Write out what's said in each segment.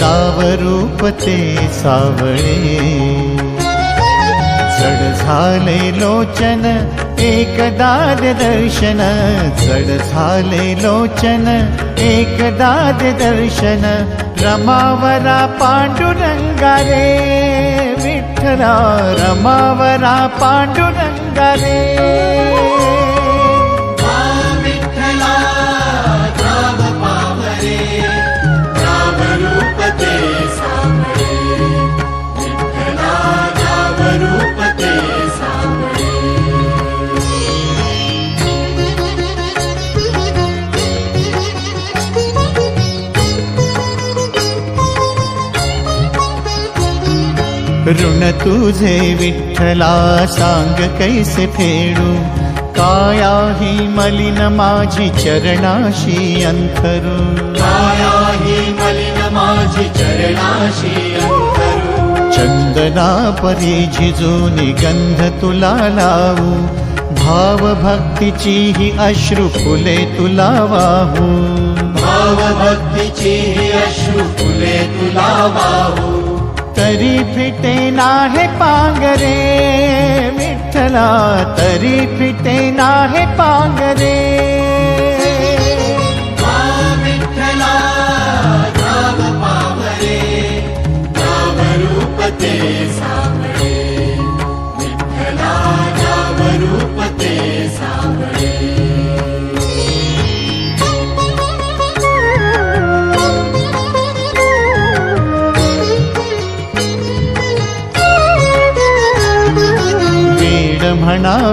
दावरूपे सावळे. एकदा झाले लोचन एकदाद दर्शन द झाले लोचन एकदाद दर्शन रमावरा पाण्डुरङ्गारे विठ्ठला रमावरा पाण्डुरङ्गारे ऋण तुझे विठ्ठला सांग कैसे फेडू? काया ही मलिन माझी चरणाशी अंथरू. काया ही मलिन माझी चरणाशी अंतरू चंदना परी झिजून गंध तुला लावू. भाव भक्तीची ही अश्रू फुले तुला वाहू. भाव भक्तीची ही अश्रू फुले तुला वाहू. तरी फिटे नाहे पांगरे विठ्ठला तरी फिटे नाहे पांगरे.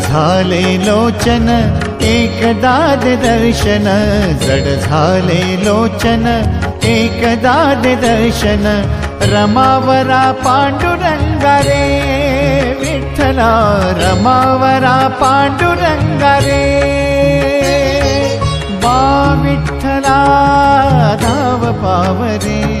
झाले लोचन एकदा दर्शन। जड झाले लोचन एकदा दर्शन। रमावरा पांडुरंगा रे विठ्ठला रमावरा पांडुरंगा रे बा विठ्ठला धाव पावरे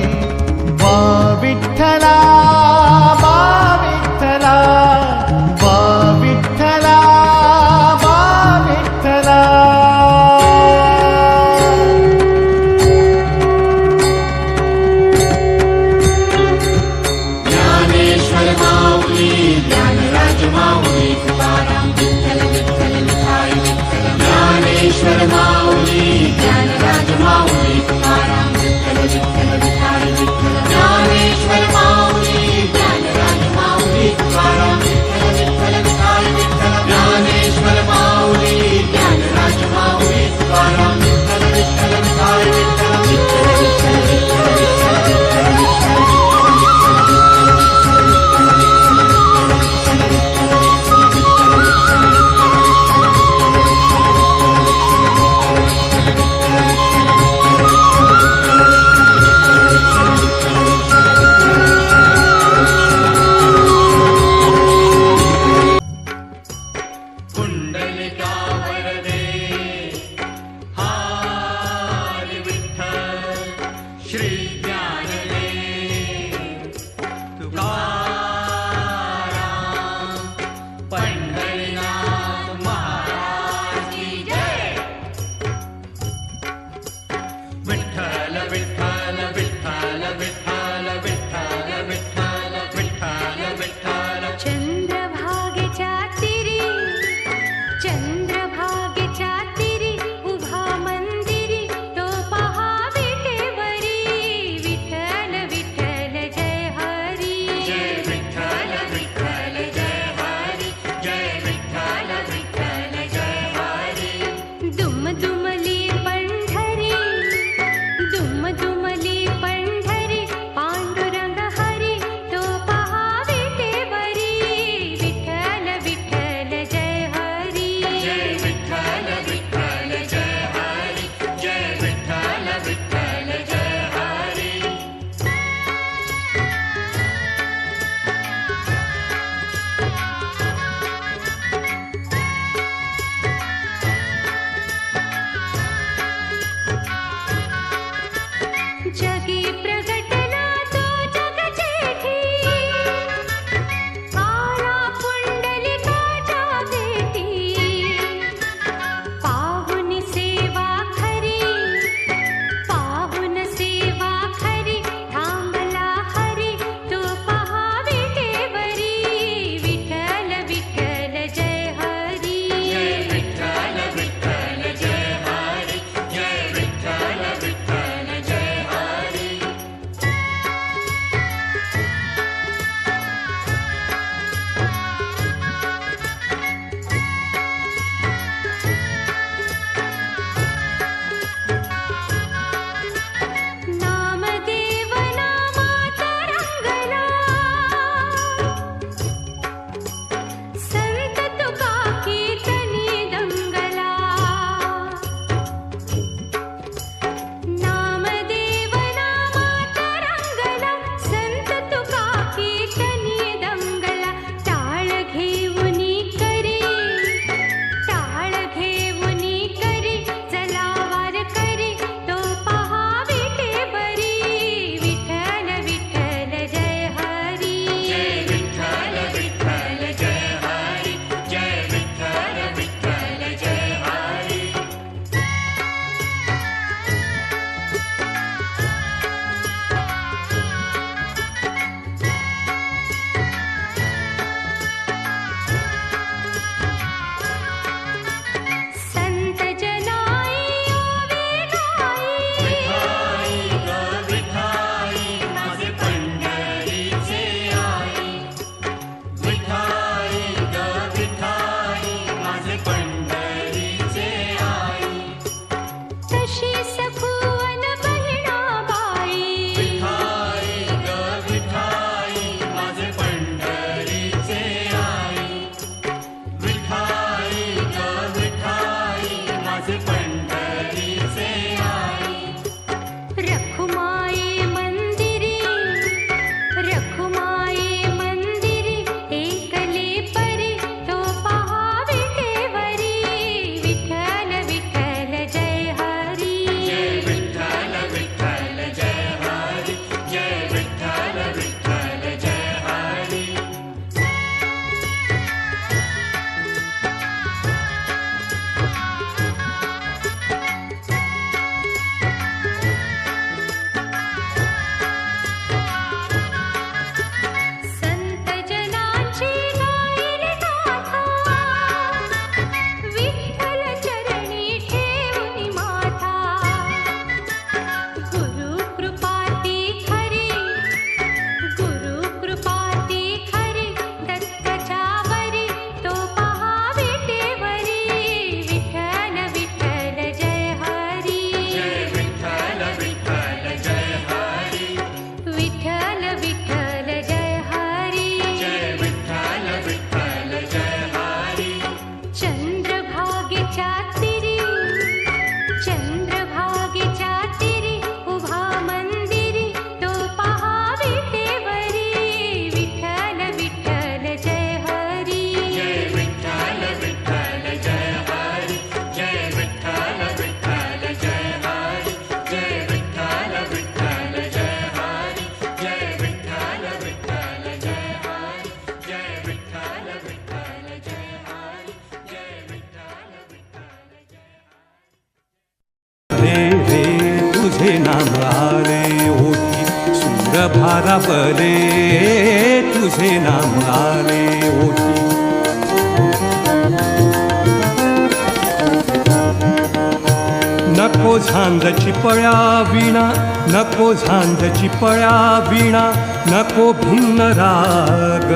नको झांज चिपळ्या विणा नको झांज चिपळ्या विणा नको भिन्न राग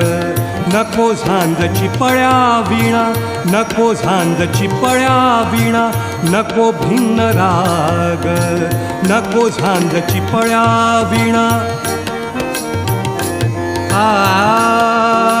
नको झांज चिपळ्या विणा नको झांज चिपळ्या विणा नको भिन्न राग नको झांज चिपळ्या विणा. आ.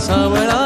Somewhere.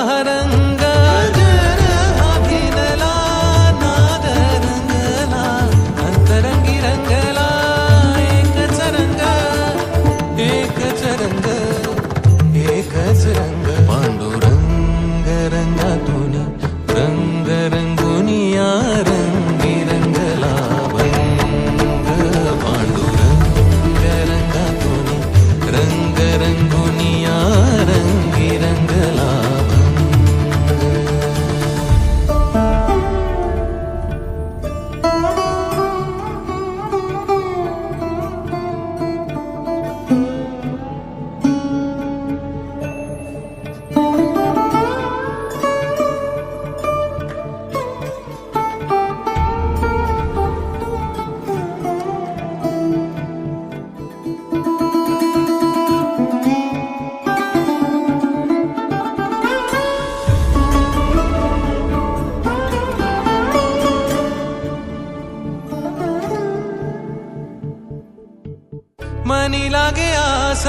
लागे आस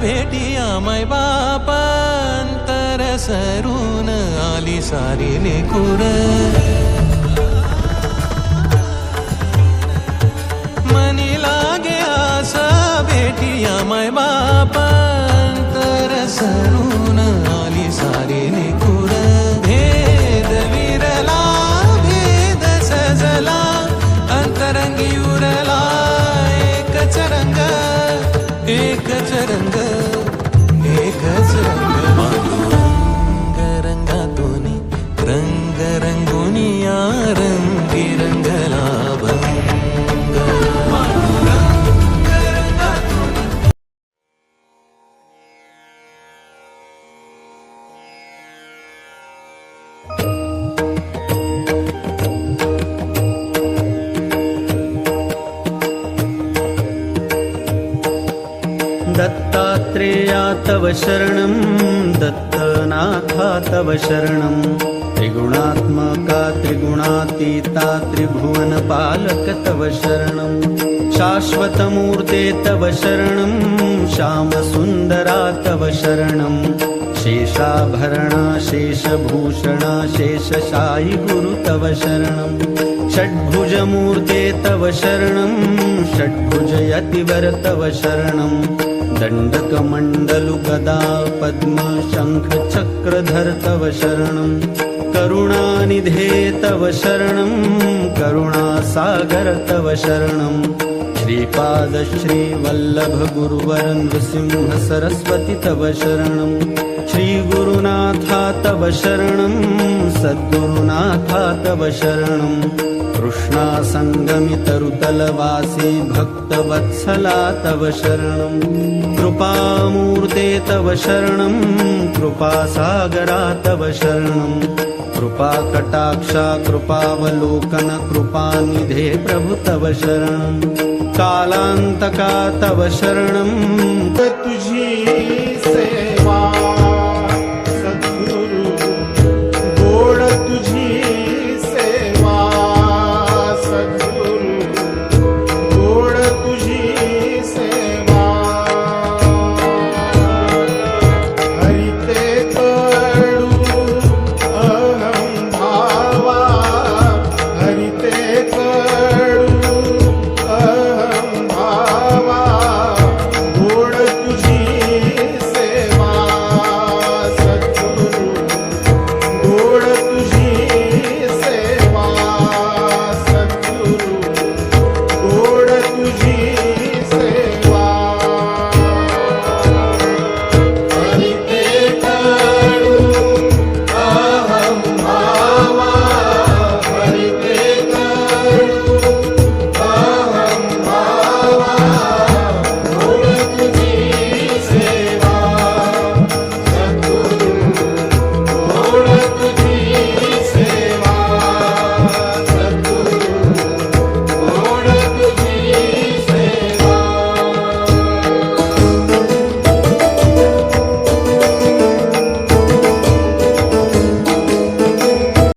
भेटिया बाप बापांतर सरून आली सारी लेकूर मनी लागे आसा भेटिया माय बापांतर सरून तव शरणं दत्तनाथा तव शरणं। त्रिगुणात्मका त्रिगुणातीता त्रिभुवनपालक तव शरणं। शाश्वतमूर्ते तव शरणं श्यामसुन्दरा तव शरणं। शेषाभरणा शेषभूषणा शेषशायि गुरु तव शरणं। षड्भुजमूर्ते तव शरणं षड्भुजयतिवर तव शरणं दण्डकमण्डलुगदा पद्म शङ्खचक्रधर तव शरणं करुणानिधे तव शरणं करुणासागर तव शरणं। श्रीपाद श्रीवल्लभ गुरुवर नृसिंह सरस्वती तव शरणं श्रीगुरुनाथा तव शरणं सद्गुरुनाथा तव शरणं कृष्णासङ्गमितरुतलवासी भक्तवत्सला तव शरणं। कृपामूर्ते तव शरणं। कृपासागरा तव शरणं। कृपाकटाक्षा कृपावलोकन कृपानिधे प्रभु तव शरणं। कालान्तका तव शरणं। तुझी